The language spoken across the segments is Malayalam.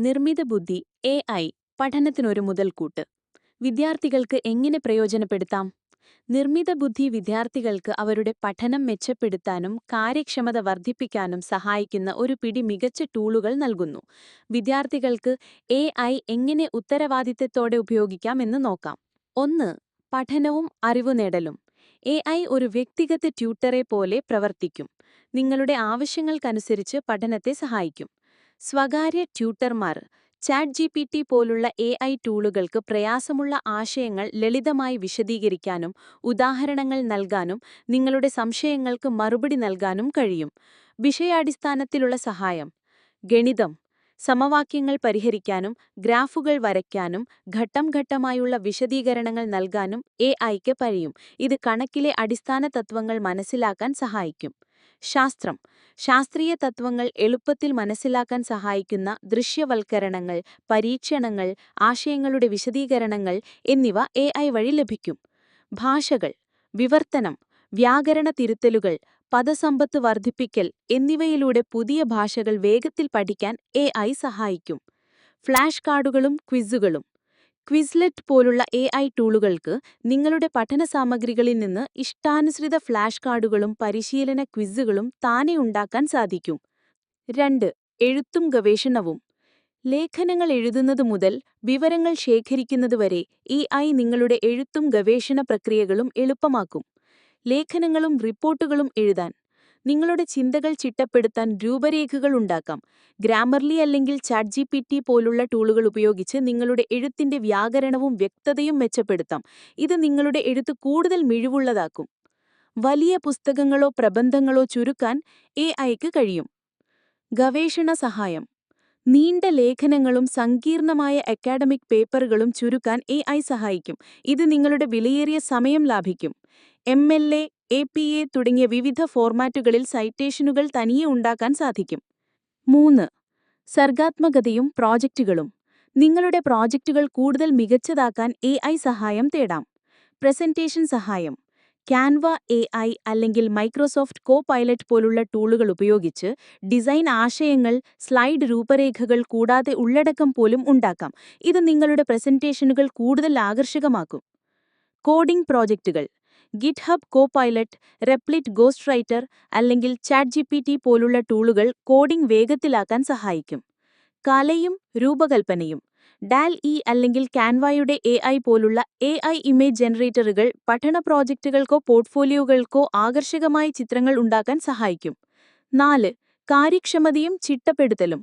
നിർമ്മിത ബുദ്ധി എ ഐ പഠനത്തിനൊരു മുതൽക്കൂട്ട്. വിദ്യാർത്ഥികൾക്ക് എങ്ങനെ പ്രയോജനപ്പെടുത്താം? നിർമ്മിത ബുദ്ധി വിദ്യാർത്ഥികൾക്ക് അവരുടെ പഠനം മെച്ചപ്പെടുത്താനും കാര്യക്ഷമത വർദ്ധിപ്പിക്കാനും സഹായിക്കുന്ന ഒരു പിടി മികച്ച ടൂളുകൾ നൽകുന്നു. വിദ്യാർത്ഥികൾക്ക് എ ഐ എങ്ങനെ ഉത്തരവാദിത്തത്തോടെ ഉപയോഗിക്കാം എന്ന് നോക്കാം. ഒന്ന് പഠനവും അറിവു നേടലും. എ ഐ ഒരു വ്യക്തിഗത ട്യൂട്ടറെ പോലെ പ്രവർത്തിക്കും. നിങ്ങളുടെ ആവശ്യങ്ങൾക്കനുസരിച്ച് പഠനത്തെ സഹായിക്കും. സ്വകാര്യ ട്യൂട്ടർമാർ ചാറ്റ് ജി പി ടി പോലുള്ള എ ഐ ടൂളുകൾക്ക് പ്രയാസമുള്ള ആശയങ്ങൾ ലളിതമായി വിശദീകരിക്കാനും ഉദാഹരണങ്ങൾ നൽകാനും നിങ്ങളുടെ സംശയങ്ങൾക്ക് മറുപടി നൽകാനും കഴിയും. വിഷയാടിസ്ഥാനത്തിലുള്ള സഹായം. ഗണിതം. സമവാക്യങ്ങൾ പരിഹരിക്കാനും ഗ്രാഫുകൾ വരയ്ക്കാനും ഘട്ടം ഘട്ടമായുള്ള വിശദീകരണങ്ങൾ നൽകാനും എ ഐക്ക് കഴിയും. ഇത് കണക്കിലെ അടിസ്ഥാന തത്വങ്ങൾ മനസ്സിലാക്കാൻ സഹായിക്കും. ശാസ്ത്രം. ശാസ്ത്രീയ തത്വങ്ങൾ എളുപ്പത്തിൽ മനസ്സിലാക്കാൻ സഹായിക്കുന്ന ദൃശ്യവൽക്കരണങ്ങൾ പരീക്ഷണങ്ങൾ ആശയങ്ങളുടെ വിശദീകരണങ്ങൾ എന്നിവ എ വഴി ലഭിക്കും. ഭാഷകൾ വിവർത്തനം വ്യാകരണ തിരുത്തലുകൾ പദസമ്പത്ത് വർദ്ധിപ്പിക്കൽ എന്നിവയിലൂടെ പുതിയ ഭാഷകൾ വേഗത്തിൽ പഠിക്കാൻ എ സഹായിക്കും. ഫ്ലാഷ് കാർഡുകളും ക്വിസുകളും ക്വിസ്ലെറ്റ് പോലുള്ള എ ഐ ടൂളുകൾക്ക് നിങ്ങളുടെ പഠന സാമഗ്രികളിൽ നിന്ന് ഇഷ്ടാനുസൃത ഫ്ലാഷ് കാർഡുകളും പരിശീലന ക്വിസുകളും താനെ ഉണ്ടാക്കാൻ സാധിക്കും. രണ്ട് എഴുത്തും ഗവേഷണവും. ലേഖനങ്ങൾ എഴുതുന്നത് മുതൽ വിവരങ്ങൾ ശേഖരിക്കുന്നതുവരെ എ ഐ നിങ്ങളുടെ എഴുത്തും ഗവേഷണ പ്രക്രിയകളും എളുപ്പമാക്കും. ലേഖനങ്ങളും റിപ്പോർട്ടുകളും എഴുതാൻ. നിങ്ങളുടെ ചിന്തകൾ ചിട്ടപ്പെടുത്താൻ രൂപരേഖകൾ ഉണ്ടാക്കാം. ഗ്രാമർലി അല്ലെങ്കിൽ ചാറ്റ് ജി പി ടി പോലുള്ള ടൂളുകൾ ഉപയോഗിച്ച് നിങ്ങളുടെ എഴുത്തിന്റെ വ്യാകരണവും വ്യക്തതയും മെച്ചപ്പെടുത്താം. ഇത് നിങ്ങളുടെ എഴുത്ത് കൂടുതൽ മിഴിവുള്ളതാക്കും. വലിയ പുസ്തകങ്ങളോ പ്രബന്ധങ്ങളോ ചുരുക്കാൻ എ ഐക്ക് കഴിയും. ഗവേഷണ സഹായം. നീണ്ട ലേഖനങ്ങളും സങ്കീർണമായ അക്കാഡമിക് പേപ്പറുകളും ചുരുക്കാൻ എ സഹായിക്കും. ഇത് നിങ്ങളുടെ വിലയേറിയ സമയം ലാഭിക്കും. M L A A P A തുടങ്ങിയ വിവിധ ഫോർമാറ്റുകളിൽ സൈറ്റേഷനുകൾ തനിയെ ഉണ്ടാക്കാൻ സാധിക്കും. മൂന്ന് സർഗാത്മകതയും പ്രോജക്റ്റുകളും. നിങ്ങളുടെ പ്രോജക്റ്റുകൾ കൂടുതൽ മികച്ചതാക്കാൻ എ സഹായം തേടാം. പ്രസന്റേഷൻ സഹായം. ക്യാൻവ എ ഐ അല്ലെങ്കിൽ മൈക്രോസോഫ്റ്റ് കോ പൈലറ്റ് പോലുള്ള ടൂളുകൾ ഉപയോഗിച്ച് ഡിസൈൻ ആശയങ്ങൾ സ്ലൈഡ് രൂപരേഖകൾ കൂടാതെ ഉള്ളടക്കം പോലും ഉണ്ടാക്കാം. ഇത് നിങ്ങളുടെ പ്രസന്റേഷനുകൾ കൂടുതൽ ആകർഷകമാക്കും. കോഡിംഗ് പ്രോജക്റ്റുകൾ. GitHub Copilot Replit ghost writer അല്ലെങ്കിൽ ചാറ്റ് ജി പി ടി പോലുള്ള ടൂളുകൾ കോഡിംഗ് വേഗത്തിലാക്കാൻ സഹായിക്കും. കലയും രൂപകൽപ്പനയും ഡാൽ ഇ അല്ലെങ്കിൽ കാൻവായുടെ എ ഐ പോലുള്ള എ ഐ ഇമേജ് ജനറേറ്ററുകൾ പഠന പ്രോജക്റ്റുകൾക്കോ പോർട്ട്ഫോളിയോകൾക്കോ ആകർഷകമായ ചിത്രങ്ങൾ ഉണ്ടാക്കാൻ സഹായിക്കും. നാല് കാര്യക്ഷമതയും ചിട്ടപ്പെടുത്തലും.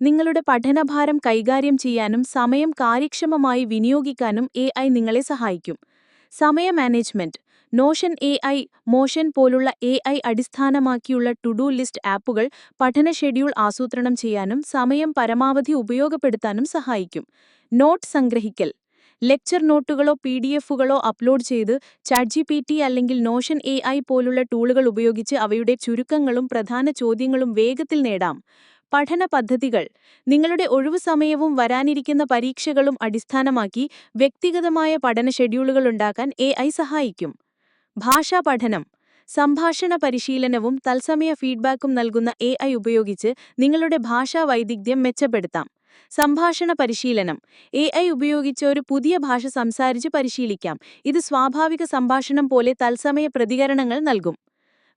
നിങ്ങളുടെ പഠനഭാരം കൈകാര്യം ചെയ്യാനും സമയം കാര്യക്ഷമമായി വിനിയോഗിക്കാനും എ ഐ നിങ്ങളെ സഹായിക്കും. സമയ management Notion A I Motion പോലുള്ള എ ഐ അടിസ്ഥാനമാക്കിയുള്ള ടു ഡു ലിസ്റ്റ് ആപ്പുകൾ പഠന ഷെഡ്യൂൾ ആസൂത്രണം ചെയ്യാനും സമയം പരമാവധി ഉപയോഗപ്പെടുത്താനും സഹായിക്കും. നോട്ട് സംഗ്രഹിക്കൽ. ലെക്ചർ നോട്ടുകളോ പി ഡി എഫുകളോ അപ്ലോഡ് ചെയ്ത് ചാറ്റ് ജി പി ടി അല്ലെങ്കിൽ നോഷൻ എ ഐ പോലുള്ള ടൂളുകൾ ഉപയോഗിച്ച് അവയുടെ ചുരുക്കങ്ങളും പ്രധാന ചോദ്യങ്ങളും വേഗത്തിൽ നേടാം. പഠന പദ്ധതികൾ. നിങ്ങളുടെ ഒഴിവു സമയവും വരാനിരിക്കുന്ന പരീക്ഷകളും അടിസ്ഥാനമാക്കി വ്യക്തിഗതമായ പഠന ഷെഡ്യൂളുകൾ ഉണ്ടാക്കാൻ എ സഹായിക്കും. ഭാഷാ പഠനം സംഭാഷണ പരിശീലനവും തത്സമയ ഫീഡ്ബാക്കും നൽകുന്ന എ ഐ ഉപയോഗിച്ച് നിങ്ങളുടെ ഭാഷാ വൈദഗ്ധ്യം മെച്ചപ്പെടുത്താം. സംഭാഷണ പരിശീലനം എ ഐ ഉപയോഗിച്ച് ഒരു പുതിയ ഭാഷ സംസാരിച്ച് പരിശീലിക്കാം. ഇത് സ്വാഭാവിക സംഭാഷണം പോലെ തത്സമയ പ്രതികരണങ്ങൾ നൽകും.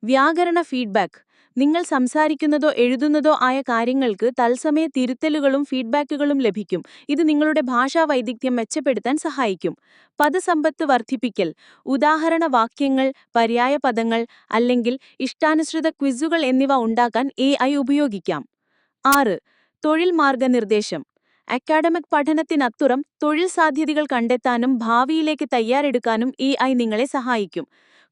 വ്യാകരണ ഫീഡ്ബാക്ക് നിങ്ങൾ സംസാരിക്കുന്നതോ എഴുതുന്നതോ ആയ കാര്യങ്ങൾക്ക് തത്സമയ തിരുത്തലുകളും ഫീഡ്ബാക്കുകളും ലഭിക്കും. ഇത് നിങ്ങളുടെ ഭാഷാ വൈദഗ്ധ്യം മെച്ചപ്പെടുത്താൻ സഹായിക്കും. പദസമ്പത്ത് വർദ്ധിപ്പിക്കൽ ഉദാഹരണ വാക്യങ്ങൾ പര്യായ പദങ്ങൾ അല്ലെങ്കിൽ ഇഷ്ടാനുസൃത ക്വിസുകൾ എന്നിവ ഉണ്ടാക്കാൻ എ ഉപയോഗിക്കാം. ആറ് തൊഴിൽ മാർഗനിർദ്ദേശം. അക്കാഡമിക് പഠനത്തിനപ്പുറം തൊഴിൽ സാധ്യതകൾ കണ്ടെത്താനും ഭാവിയിലേക്ക് തയ്യാറെടുക്കാനും എ നിങ്ങളെ സഹായിക്കും.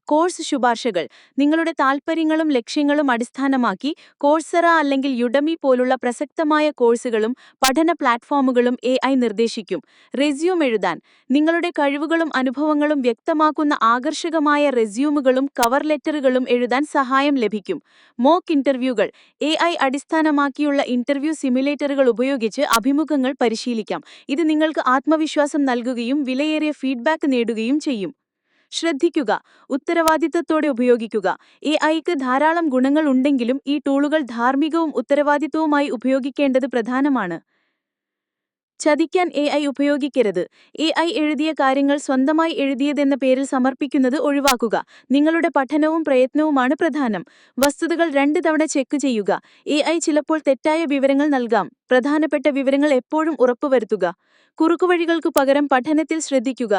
കോഴ്സ് ശുപാർശകൾ നിങ്ങളുടെ താൽപ്പര്യങ്ങളും ലക്ഷ്യങ്ങളും അടിസ്ഥാനമാക്കി കോഴ്സറ അല്ലെങ്കിൽ യുഡമി പോലുള്ള പ്രസക്തമായ കോഴ്സുകളും പഠന പ്ലാറ്റ്ഫോമുകളും എ നിർദ്ദേശിക്കും. റെസ്യൂം എഴുതാൻ നിങ്ങളുടെ കഴിവുകളും അനുഭവങ്ങളും വ്യക്തമാക്കുന്ന ആകർഷകമായ റെസ്യൂമുകളും കവർ ലെറ്ററുകളും എഴുതാൻ സഹായം ലഭിക്കും. മോക്ക് ഇന്റർവ്യൂകൾ എ അടിസ്ഥാനമാക്കിയുള്ള ഇന്റർവ്യൂ സിമുലേറ്ററുകൾ ഉപയോഗിച്ച് അഭിമുഖങ്ങൾ പരിശീലിക്കാം. ഇത് നിങ്ങൾക്ക് ആത്മവിശ്വാസം നൽകുകയും വിലയേറിയ ഫീഡ്ബാക്ക് നേടുകയും ചെയ്യും. ശ്രദ്ധിക്കുക ഉത്തരവാദിത്തത്തോടെ ഉപയോഗിക്കുക. എ ഐക്ക് ധാരാളം ഗുണങ്ങൾ ഉണ്ടെങ്കിലും ഈ ടൂളുകൾ ധാർമ്മികവും ഉത്തരവാദിത്വവുമായി ഉപയോഗിക്കേണ്ടത് പ്രധാനമാണ്. ചതിക്കാൻ എ ഐ ഉപയോഗിക്കരുത്. എ ഐ എഴുതിയ കാര്യങ്ങൾ സ്വന്തമായി എഴുതിയതെന്ന പേരിൽ സമർപ്പിക്കുന്നത് ഒഴിവാക്കുക. നിങ്ങളുടെ പഠനവും പ്രയത്നവുമാണ് പ്രധാനം. വസ്തുതകൾ രണ്ട് തവണ ചെക്ക് ചെയ്യുക. എ ഐ ചിലപ്പോൾ തെറ്റായ വിവരങ്ങൾ നൽകാം. പ്രധാനപ്പെട്ട വിവരങ്ങൾ എപ്പോഴും ഉറപ്പുവരുത്തുക. കുറുക്കുവഴികൾക്കു പകരം പഠനത്തിൽ ശ്രദ്ധിക്കുക.